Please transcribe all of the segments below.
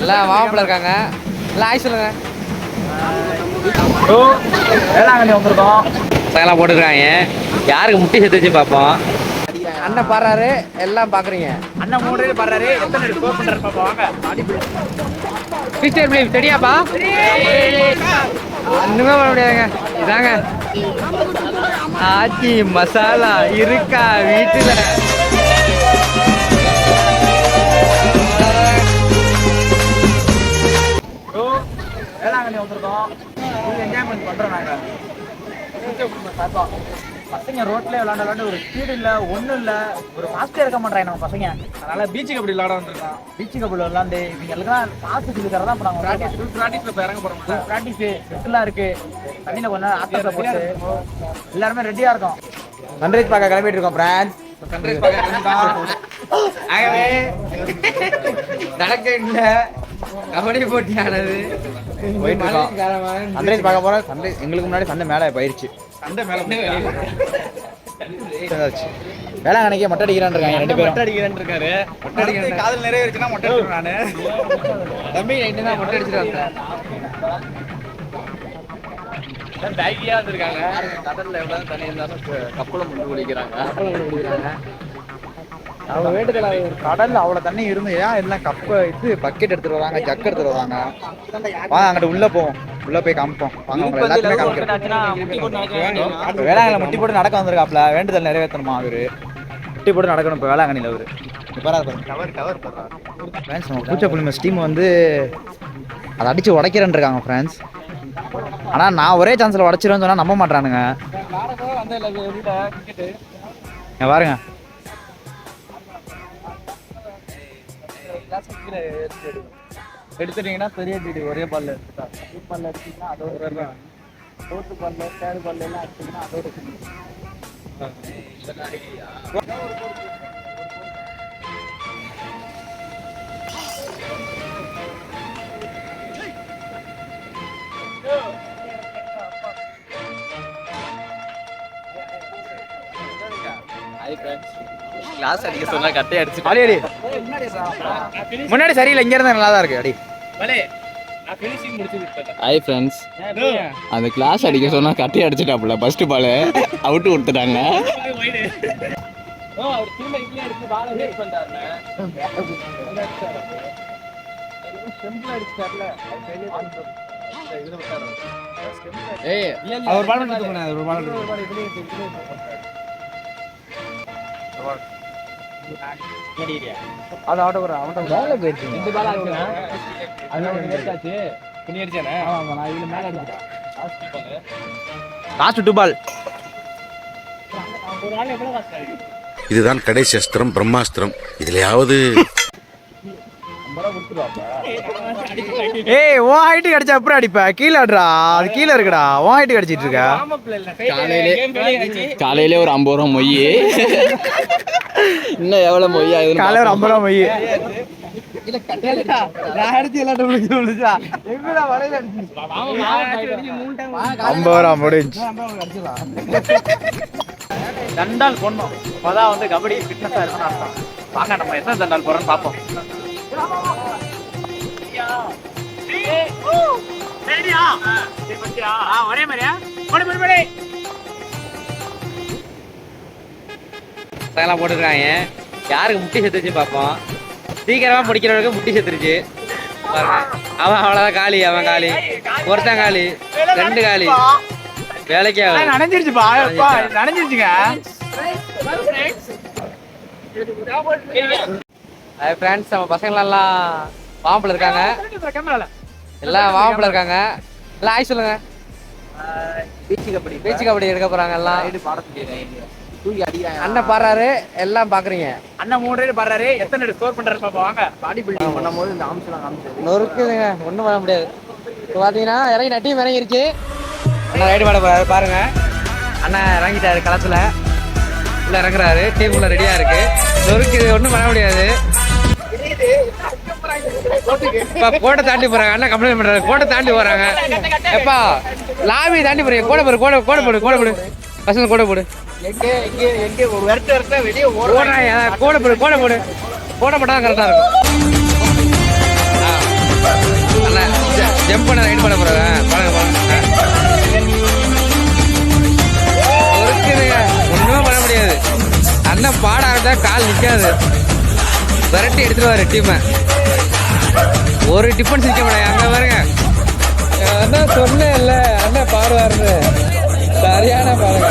எல்லாம் மாப்பிள்ள இருக்காங்க. எல்லாம் ஆய் சொல்லுங்க. வேளாங்கண்ணி வந்திருக்கோம் சகலாம் போட்டுருக்காங்க. யாருக்கு முட்டி செத்து வச்சு பார்ப்போம் அண்ணன் பாடுறாரு எல்லாம் பாக்குறீங்க. அண்ணன் மூணு ரேட் பாடுறாரு எத்தனை ரேட் ஸ்கோர் பாப்பா வாங்க. கிறிஸ்டியன் பிளீம் தெரியாப்பா? ஒண்ணுமே பண்ண முடியாதுங்க. இதாங்க. ஆச்சி மசாலா இருக்கா வீட்டுல? நாங்க. சார்பா. பசங்க ரோட்ல விளாண்ட விளாண்டு ஒரு ஸ்பீடு இல்ல ஒண்ணும் இல்ல. ஒரு ஃபாஸ்டே இருக்க மாட்டாங்க நம்ம பசங்க. அதனால பீச்சுக்கு அப்படி விளாட வந்திருக்கோம். பீச்சுக்கு அப்படி விளாண்டு இவங்க எல்லாம் சொல்லி தரதான் இப்ப நாங்க ப்ராக்டிஸ் ப்ராக்டிஸ்ல இப்ப இறங்க போறோம் ப்ராக்டிஸ் செட்டிலா இருக்கு. தண்ணியில கொஞ்ச நேரம் ஆட்டத்தை போட்டு எல்லாருமே ரெடியா இருக்கோம். சன்ரைஸ் பார்க்க கிளம்பிட்டு இருக்கோம் பிரான்ஸ் சன்ரைஸ் ஆகவே நடக்கின்ற கபடி போட்டியானது. போயிட்டு இருக்கோம். சன்ரைஸ் பார்க்க போறோம். சன்ரைஸ் எங்களுக்கு முன்னாடி சண்டை மேலே போயிருச்சு. சண்டை மேல வேளாங்கண்ணிக்கு மொட்டை அடிக்கிறான் இருக்காங்க ரெண்டு பேரும். அடிக்கிறேன் இருக்காரு மொட்டை அடிக்கிறேன் காதல் நிறைவேறுச்சுன்னா மொட்டை அடிக்கிறேன் நானு. தம்பி நைட்டு தான் மொட்டை அடிச்சுட்டு வந்தேன் பேக்கியா வந்திருக்காங்க. கடல்ல எவ்வளவு தண்ணி இருந்தாலும் கப்பலும் முண்டு குடிக்கிறாங்க அவங்க வேண்டுதல கடல்ல அவ்வளவு தண்ணி இருந்து ஏன் எல்லாம் கப்ப இது பக்கெட் எடுத்துட்டு வராங்க ஜக் எடுத்துட்டு வராங்க? வாங்க அங்கிட்டு உள்ள போவோம். உள்ள போய் காமிப்போம். வாங்க உங்களை எல்லாத்தையுமே காமிக்கிறோம். வேளாங்கண்ணி முட்டி போட்டு நடக்க வந்திருக்காப்ல. வேண்டுதல் நிறைவேற்றணுமா அவரு? முட்டி போட்டு நடக்கணும் இப்போ வேளாங்கண்ணியில் அவரு. ஃப்ரெண்ட்ஸ் நம்ம டீம் வந்து அதை அடிச்சு உடைக்கிறேன்னு இருக்காங்க ஃப்ரெண்ட்ஸ் ஆனா நான் ஒரே சான்ஸ்ல உடைச்சிருவேன்னு சொன்னா நம்ப மாட்டானுங்க இங்க பாருங்க எடுத்துட்டீங்கன்னா பெரிய டிடி ஒரே பால்ல எடுத்துட்டா பால்ல எடுத்தீங்கன்னா அதோட ஃபோர்த்து பால்ல தேர்ட் பால்ல எல்லாம் அடிச்சீங்கன்னா அதோட கிளாஸ் அடிக்க சொன்னா கட்டை அடிச்சு அடி அடி. முன்னாடி சரியில்லை இங்க இருந்தா நல்லா தான் இருக்கு. அடி. ஹாய் ஃப்ரெண்ட்ஸ் அந்த கிளாஸ் அடிக்க சொன்னா கட்டி அடிச்சிட்டாப்புல ஃபர்ஸ்ட் பால் அவுட்டு கொடுத்துட்டாங்க. ஏய் அவர் பால் மட்டும் ஒரு பால் அது ஆட்டோ கூட அவன்கிட்ட மேல போயிடுச்சு. ரெண்டு பால் ஆச்சுனா அதனால ஒன்று எடுத்தாச்சு துணி அடிச்சானே? ஆமா நான் இதுல மேல அடிச்சிட்டேன் லாஸ்ட் டூ பால் இதுதான் கடைசி அஸ்திரம் பிரம்மாஸ்திரம். இதுலயாவது ஏய் உன் ஹைட்டு கிடைச்சா அப்புறம் அடிப்ப. கீழே அடிடா. அது கீழே இருக்குடா. உன் ஹைட்டு கிடைச்சிட்டு இருக்க? காலையிலே காலையிலே ஒரு ஐம்பது ரூபா மொய். இன்னும் எவ்வளவு மொய் ஆகுதுன்னு காலையில ஒரு ஐம்பது ரூபா மொய். ஐம்பது ரூபா முடிஞ்சு. தண்டால் போடணும் அப்பதான் வந்து கபடி ஃபிட்னஸா இருக்கும்னு அர்த்தம். வாங்க நம்ம எத்தனை தண்டால் போறோம்னு பார்ப்போம். ஒரே மாதிரியா? சகலாம் போட்டுருக்காங்க. யாருக்கு முட்டி செத்து வச்சு பார்ப்போம் சீக்கிரமா முடிக்கிறவனுக்கு முட்டி செத்துருச்சு. பாருங்க. அவன் அவ்வளவுதான் காலி அவன் காலி. ஒருத்தன் காலி. ரெண்டு காலி. வேலைக்கே ஆகல. நனைஞ்சிருச்சுப்பா. நனைஞ்சிருச்சுங்க. ஹாய் ஃப்ரெண்ட்ஸ் நம்ம பசங்களெல்லாம் மாப்பிள்ள இருக்காங்க. எல்லாம் மாப்பிள்ள இருக்காங்க. எல்லாம் ஆய் சொல்லுங்க. பீச்சு கபடி பேச்சு கபடி எடுக்க போறாங்க எல்லாம். தூக்கி அடிக்கிறாங்க. அண்ணன் பாடுறாரு எல்லாம் பாக்குறீங்க. அண்ணன் மூணு ரேட் பாடுறாரு. எத்தனை ரேட் ஸ்கோர் பண்றாரு பாப்பா? வாங்க. பாடி பில்டிங் பண்ணும்போது இந்த ஆம்ஸ்லாம் காமிச்சது நொறுக்குதுங்க. ஒண்ணும் பண்ண முடியாது. இப்போ பாத்தீங்கன்னா இறங்கி நட்டியும் இறங்கிருச்சு. அண்ணா ரைடு பாட போறாரு பாருங்க. அண்ணன் இறங்கிட்டாரு களத்துல. உள்ள இறங்குறாரு. டீம் உள்ள ரெடியா இருக்கு. நொறுக்குது. ஒண்ணும் பண்ண முடியாது. இப்ப கோட்டை தாண்டி போறாங்க. அண்ணா கம்ப்ளைண்ட் பண்றாரு. கோட்டை தாண்டி போறாங்க. எப்பா லாபி தாண்டி போறீங்க. கோடை போடு கோடை கோடை போடு கோடை போடு. பசங்க கோடை போடு. கோடை போடு கோடை போடு. கோடை போட்டா கரெக்டா இருக்கும். ஜம்ப் பண்ண ரைட் பண்ண போறேன் பாருங்க பாருங்க. ஒருக்குதுங்க ஒண்ணுமே பண்ண முடியாது. அண்ணன் பாட ஆரம்பிச்சா கால் நிக்காது. விரட்டி எடுத்துருவாரு டீமை ஒரு டிஃபன்ஸ் நிக்க முடியாது அங்க பாருங்க. அண்ணன் சொன்னேன் இல்ல அண்ணன் பாடுவாருன்னு. சரியான பாருங்க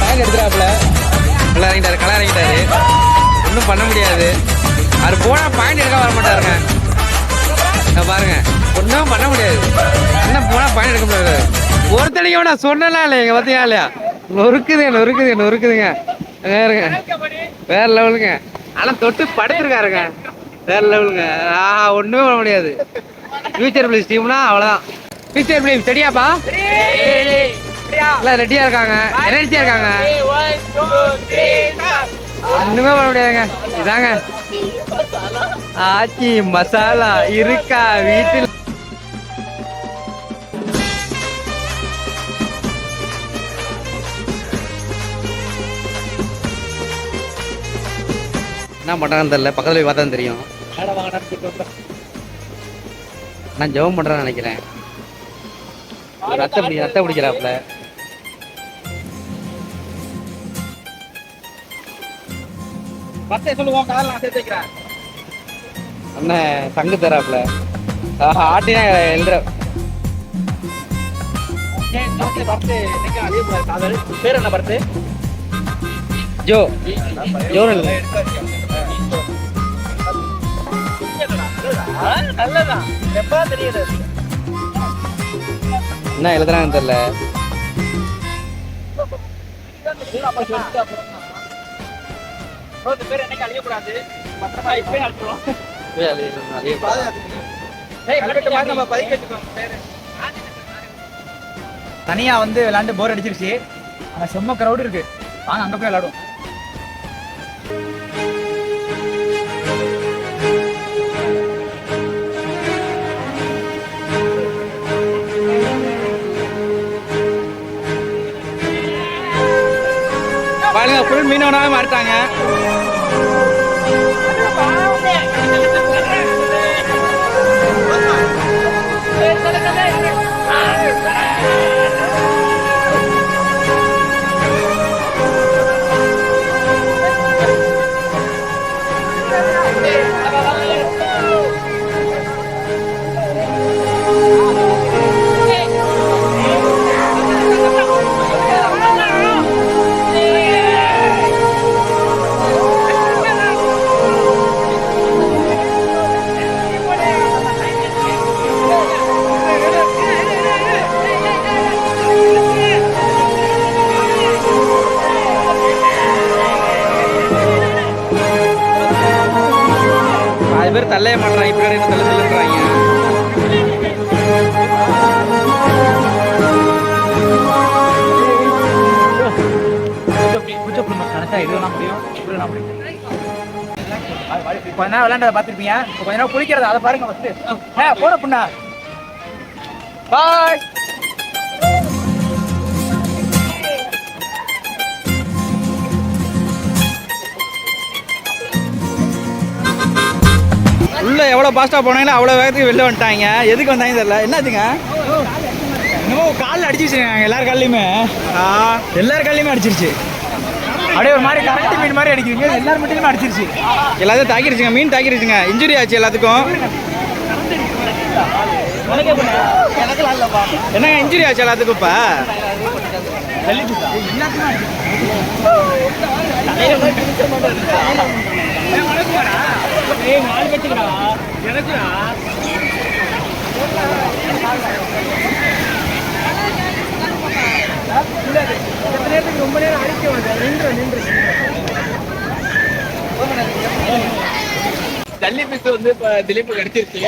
பேக் எடுத்துறாப்புல நல்லா இறங்கிட்டாரு கலர் இறங்கிட்டாரு. ஒன்றும் பண்ண முடியாது. அவர் போனால் பாயிண்ட் எடுக்க வர மாட்டாருங்க. இங்க பாருங்க. ஒன்றும் பண்ண முடியாது. அண்ணன் போனால் பாயிண்ட் எடுக்க முடியாது. ஒருத்தனைக்கு நான் சொன்னலாம் இல்லையா பார்த்தியா இல்லையா? நொறுக்குது நொறுக்குது நொறுக்குதுங்க. வேறுங்க வேற லெவலுங்க. ஆனால் தொட்டு படுத்துருக்காருங்க வேற லெவலுங்க. ஆஹா ஒன்றுமே பண்ண முடியாது. ஃபியூச்சர் பிளேஸ் டீம்னா அவ்வளோதான் ஃபியூச்சர் பிளேஸ் சரியாப்பா எல்லாம் ரெடியா இருக்காங்க. எனர்ஜியா இருக்காங்க. ஒண்ணுமே பண்ண முடியாதுங்க. இதாங்க. ஆச்சி மசாலா இருக்கா வீட்டில்? என்ன பண்றாங்கன்னு தெரியல. பக்கத்துல போய் பார்த்தா தெரியும். நான் ஜெபம் பண்றேன்னு நினைக்கிறேன். ரத்த பிடி ரத்த பிடிக்கிறாப்புல பத்தே சொல்லுவோம் காதல் நான் சேர்த்து வைக்கிறேன். அண்ணன் சங்கு தராப்புல. ஆட்டினா எழுதுற. பேர் என்ன பர்த்து? ஜோ ஜோனல் நல்லதான் எப்பா தெரியுது? என்ன எழுதுறாங்கன்னு தெரியல. பேர் என்னைக்கு அழியக்கூடாது? பத்திரமா இப்பவே அழிச்சிரும் தனியா வந்து விளையாண்டு போர் அடிச்சிருச்சு. ஆனா செம்ம கிரௌட் இருக்கு. வாங்க அங்க போய் விளையாடும் பாருங்க ஃபுல் மீனவனாவே மாறிட்டாங்க. அது பேர் தள்ளைய மாட்டுறாங்க இப்படி என்ன தள்ள தள்ளுன்றாங்க இது கொஞ்ச நேரம் விளையாண்டதை பார்த்துருப்பீங்க? கொஞ்ச நேரம் குளிக்கிறது அதை பாருங்க ஃபர்ஸ்ட் ஏ போட புண்ணா. பாய் உள்ள எவ்வளோ ஃபாஸ்ட்டாக போனாங்களோ அவ்வளோ வேகத்துக்கு வெளில வந்துட்டாங்க. எதுக்கு வந்தாங்க தெரியல. என்னாச்சுங்க? என்னமோ காலில் அடிச்சிருச்சுங்க எல்லார் கால்லையுமே. எல்லார் கால்லையுமே அடிச்சிருச்சு. அப்படியே ஒரு மாதிரி கரண்ட் மீன் மாதிரி அடிக்கிறீங்க எல்லார் மட்டுமே அடிச்சிருச்சு. எல்லாத்தையும் தாக்கிருச்சுங்க மீன் தாக்கிருச்சுங்க இன்ஜுரி ஆச்சு எல்லாத்துக்கும். என்னங்க இன்ஜுரி ஆச்சு எல்லாத்துக்கும் இப்ப? ரொம்ப நேரம் அடிக்க நின்று நின்று ஜல்லி பிஸ் வந்து இப்ப திலீப் கிடைச்சிருச்சு.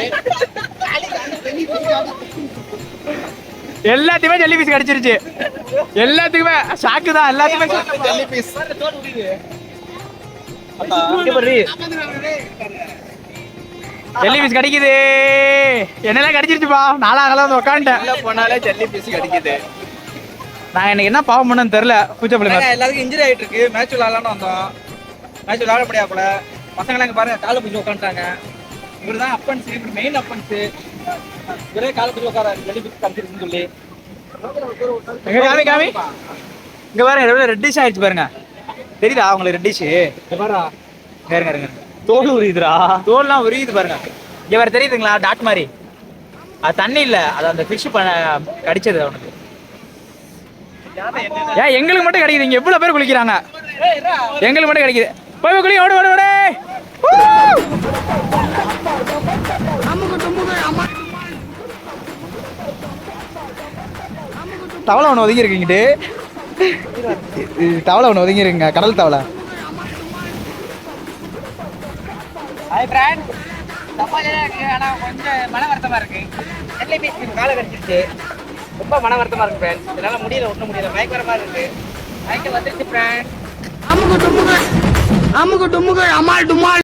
எல்லாத்தையுமே ஜல்லி பீஸ் கிடைச்சிருச்சு எல்லாத்துக்குமே ஷாக்கு தான் எல்லாத்துக்குமே ஜல்லி பீஸ். ஜல்லி பீஸ் கிடைக்குது. என்னெல்லாம் கிடைச்சிருச்சுப்பா? நாலாங்கலாம் வந்து உட்காந்துட்டேன் போனாலே ஜல்லி பீஸ் கிடைக்குது. நான் இன்னைக்கு என்ன பாவம் பண்ணேன்னு தெரியல. பூச்சப்பள்ளி எல்லாத்துக்கும் இன்ஜுரி ஆயிட்டு இருக்கு. மேட்ச் விளாடலாம்னு வந்தோம். மேட்ச் விளாட முடியாப்புல பசங்களாம் இங்க பாருங்க காலை பிடிச்சி உட்காந்துட்டாங்க இவர் தான் அப்பன்ஸ் இவர் மெயின் அப்பன்ஸ் ஒரே காலத்துக்கு உட்கார வெளியே கம்பிருக்குன்னு சொல்லி. எங்க காமி காமி. இங்க பாருங்க ரெட்டிஷ் ஆயிடுச்சு பாருங்க. தெரியுதா? உங்களுக்கு ரெட்டிஷ் பாருங்க இருங்க இருங்க தோல் உரியுதுடா. தோல்லாம் உரியுது பாருங்க. இங்க வேற தெரியுதுங்களா? டாட் மாதிரி. அது தண்ணி இல்ல. அது அந்த ஃபிஷ் கடிச்சது அவனுக்கு. ஏன் எங்களுக்கு மட்டும் கிடைக்குது. இங்க எவ்வளவு பேர் குளிக்கிறாங்க? எங்களுக்கு மட்டும் கிடைக்குது. போய் போய் குளி. ஓடு ஓடு ஓடு. தவளை ஒன்று ஒதுங்கி இருக்குங்கிட்டு தவளை ஒன்று ஒதுங்கி இருக்குங்க கடல் தவளை. ஆனால் கொஞ்சம் மன வருத்தமாக இருக்கு. நெல்லை பீச் காலை கடிச்சிருச்சு. ரொம்ப மன வருத்தமாக இருக்கு ஃப்ரெண்ட் இதனால முடியல ஒன்றும் முடியல. பயங்கரமாக இருக்கு. மயக்கம் வந்துருச்சு ஃப்ரெண்ட் அமுக்கு டுமுக்கு அமுக்கு டுமுக்கு அமால் டுமால்.